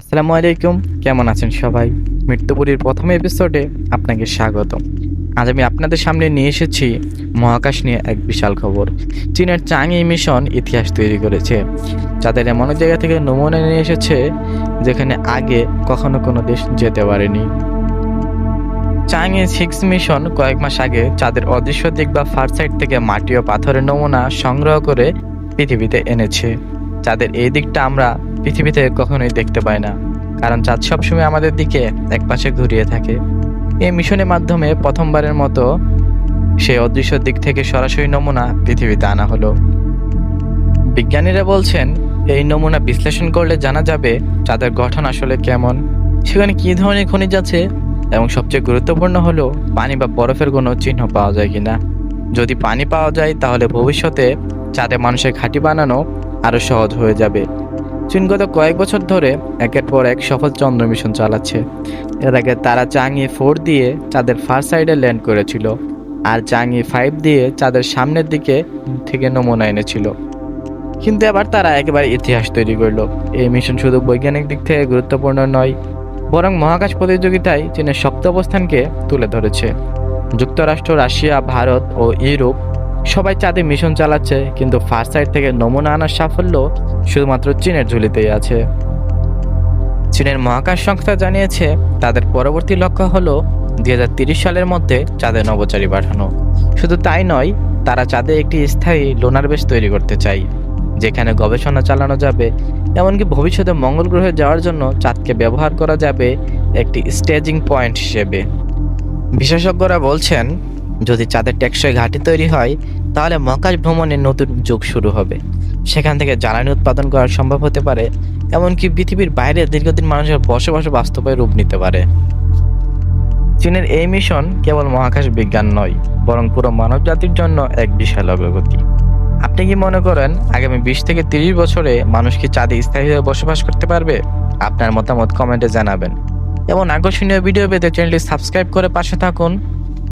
আসসালামু আলাইকুম। কেমন আছেন সবাই? মৃত্যুপুরীর প্রথম এপিসোডে আপনাকে স্বাগত আজ আমি আপনাদের সামনে নিয়ে এসেছি মহাকাশ নিয়ে এক বিশাল খবর। চীনের চাংই মিশন ইতিহাস তৈরি করেছে, যাদের এমন জায়গা থেকে নমুনা নিয়ে এসেছে যেখানে আগে কখনো কোনো দেশ যেতে পারেনি। চাংই সিক্স মিশন কয়েক মাস আগে চাঁদের অদৃশ্য দিক বা ফার সাইড থেকে মাটি ও পাথরের নমুনা সংগ্রহ করে পৃথিবীতে এনেছে। চাঁদের এই দিকটা আমরা পৃথিবীতে কখনোই দেখতে পায় না, কারণ চাঁদ সবসময় আমাদের দিকে একপাশে ঘুরিয়ে থাকে। এই মিশনের মাধ্যমে প্রথমবারের মতো সেই অদৃশ্য দিক থেকে সরাসরি নমুনা পৃথিবীতে আনা হলো। বিজ্ঞানীরা বলছেন, এই নমুনা বিশ্লেষণ করলে জানা যাবে চাঁদের গঠন আসলে কেমন, সেখানে কী ধরনের খনিজ আছে, এবং সবচেয়ে গুরুত্বপূর্ণ হলো পানি বা বরফের কোনো চিহ্ন পাওয়া যায় কিনা। যদি পানি পাওয়া যায়, তাহলে ভবিষ্যতে চাঁদে মানুষের ঘাঁটি বানানো আরও সহজ হয়ে যাবে। চীন গত কয়েক বছর ধরে একের পর এক সফল চন্দ্র মিশন চালাচ্ছে। এর আগে তারা চাঙি ফোর দিয়ে চাঁদের ফার সাইডে ল্যান্ড করেছিল আর চাঙি ফাইভ দিয়ে চাঁদের সামনের দিকে থেকে নমুনা এনেছিল। কিন্তু এবার তারা একেবারে ইতিহাস তৈরি করল। এই মিশন শুধু বৈজ্ঞানিক দিক থেকে গুরুত্বপূর্ণ নয়, বরং মহাকাশ প্রতিযোগিতায় চীনের শক্ত অবস্থানকে তুলে ধরেছে। যুক্তরাষ্ট্র, রাশিয়া, ভারত ও ইউরোপ সবাই চাঁদে মিশন চালাচ্ছে, কিন্তু ফার্স্ট সাইড থেকে নমুনা আনার সাফল্য শুধুমাত্র চীনের ঝুলিতেই আছে। চীনের মহাকাশ সংস্থা জানিয়েছে, তাদের পরবর্তী লক্ষ্য হলো দুই সালের মধ্যে চাঁদে নবচারী পাঠানো। শুধু তাই নয়, তারা চাঁদে একটি স্থায়ী লোনার বেশ তৈরি করতে চায়, যেখানে গবেষণা চালানো যাবে। এমনকি ভবিষ্যতে মঙ্গল গ্রহে যাওয়ার জন্য চাঁদকে ব্যবহার করা যাবে একটি স্টেজিং পয়েন্ট হিসেবে। বিশেষজ্ঞরা বলছেন যদি চাঁদের টেকসই ঘাঁটি তৈরি হয়, তাহলে মহাকাশ ভ্রমণের নতুন যুগ শুরু হবে। সেখান থেকে জ্বালানি উৎপাদন করা সম্ভব হতে পারে, এমনকি পৃথিবীর বাইরে দীর্ঘদিন মানুষের বসবাস বাস্তবে রূপ নিতে পারে। চীনের এই মিশন কেবল মহাকাশ বিজ্ঞান নয়, বরং পুরো মানব জাতির জন্য এক বিশাল অগ্রগতি। আপনি কি মনে করেন, আগামী বিশ থেকে তিরিশ বছরে মানুষ কি চাঁদে স্থায়ীভাবে বসবাস করতে পারবে? আপনার মতামত কমেন্টে জানাবেন। এবং আকর্ষণীয় ভিডিও পেতে চ্যানেলটি সাবস্ক্রাইব করে পাশে থাকুন।